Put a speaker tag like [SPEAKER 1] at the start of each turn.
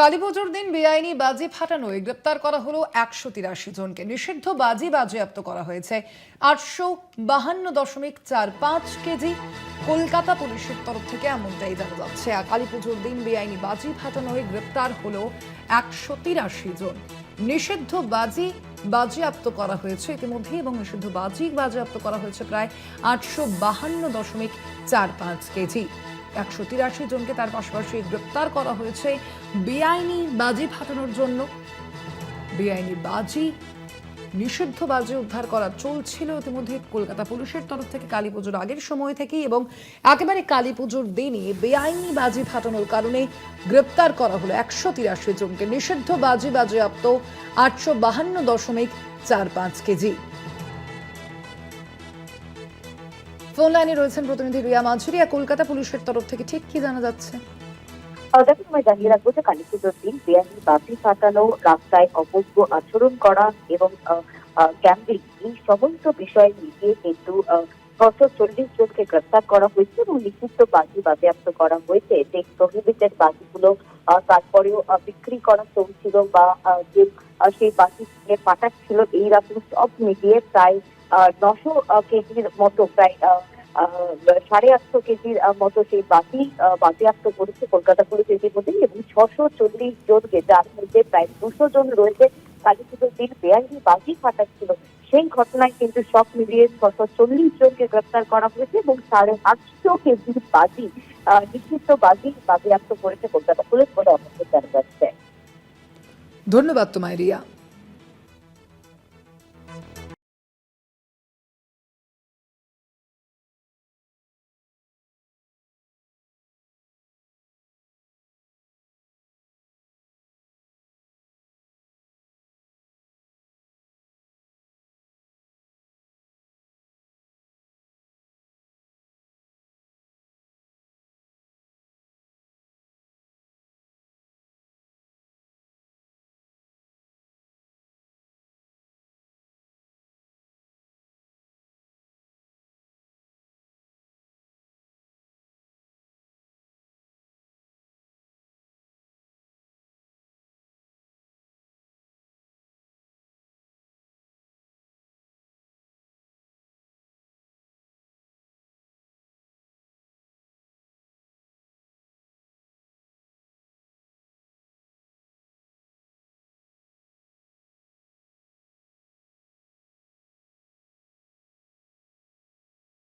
[SPEAKER 1] কালীপুজোর দিন বেআইনি বাজি ফাটানোয় গ্রেপ্তার করা হলো একশো তিরাশি জনকে। নিষিদ্ধ বাজি বাজেয়াপ্ত করা হয়েছে আটশো বাহান্ন দশমিক চার পাঁচ কেজি। কলকাতা পুলিশের তরফ থেকে এমনটাই জানা যাচ্ছে। কালীপুজোর দিন বেআইনি বাজি ফাটানোয় গ্রেপ্তার হলো একশো তিরাশি জন। নিষিদ্ধ বাজি বাজেয়াপ্ত করা হয়েছে ইতিমধ্যে এবং নিষিদ্ধ বাজি বাজেয়াপ্ত করা হয়েছে প্রায় আটশো বাহান্ন দশমিক চার পাঁচ কেজি। একশো তিরাশি জনকে তার পাশাপাশি গ্রেপ্তার করা হয়েছে বেআইনি বাজি ফাটানোর জন্য। বেআইনি বাজি নিষিদ্ধ বাজি উদ্ধার করা চলছিল ইতিমধ্যে কলকাতা পুলিশের তরফ থেকে কালী পুজোর আগের সময় থেকেই এবং একেবারে কালী পুজোর দিনে বেআইনি বাজি ফাটানোর কারণে গ্রেপ্তার করা হলো একশো তিরাশি জনকে। নিষিদ্ধ বাজি বাজেয়াপ্ত আটশো বাহান্ন দশমিক চার পাঁচ কেজি। ফোন লাইনে রয়েছেন প্রতিনিধি রিয়া মাঝুরিয়া। কলকাতা পুলিশের তরফ থেকে ঠিক কি জানা যাচ্ছে?
[SPEAKER 2] দেখো সময় জানিয়ে রাখব যে কালী পুজোর দিন বেআইনি বাতি ফাটানো, রাস্তায় অবৈধ আচরণ করা এবং ক্যাম্পিং এই সমস্ত বিষয় মিলিয়ে কিন্তু ছশো চল্লিশ জনকে গ্রেপ্তার করা হয়েছে এবং নিষিদ্ধ বাজি বাজেয়াপ্ত করা হয়েছে। যে প্রহিবিটেড বাজিগুলো তারপরেও বিক্রি করা চলছিল বা যে সেই বাজি পাঠাচ্ছিল এইরকম সব মিলিয়ে প্রায় নশো কেজির মতো, প্রায় সাড়ে আটশো কেজির মতো সেই বাতি বাজেয়াপ্ত করেছে কলকাতা পুলিশ ইতিমধ্যে এবং ছশো চল্লিশ জনকে, যার মধ্যে প্রায় দুশো জন রয়েছে কালী পুজোর দিন বেআইনি বাজি ফাটাচ্ছিল। সেই ঘটনায় কিন্তু সব মিলিয়ে ছশো চল্লিশ জনকে গ্রেপ্তার করা হয়েছে এবং সাড়ে আটশো কেজির বাজি নিষিদ্ধ বাজি বাজেয়াপ্ত করেছে কলকাতা পুলিশ বলে আমাদের জানা যাচ্ছে।
[SPEAKER 1] ধন্যবাদ তোমায়, রিয়া।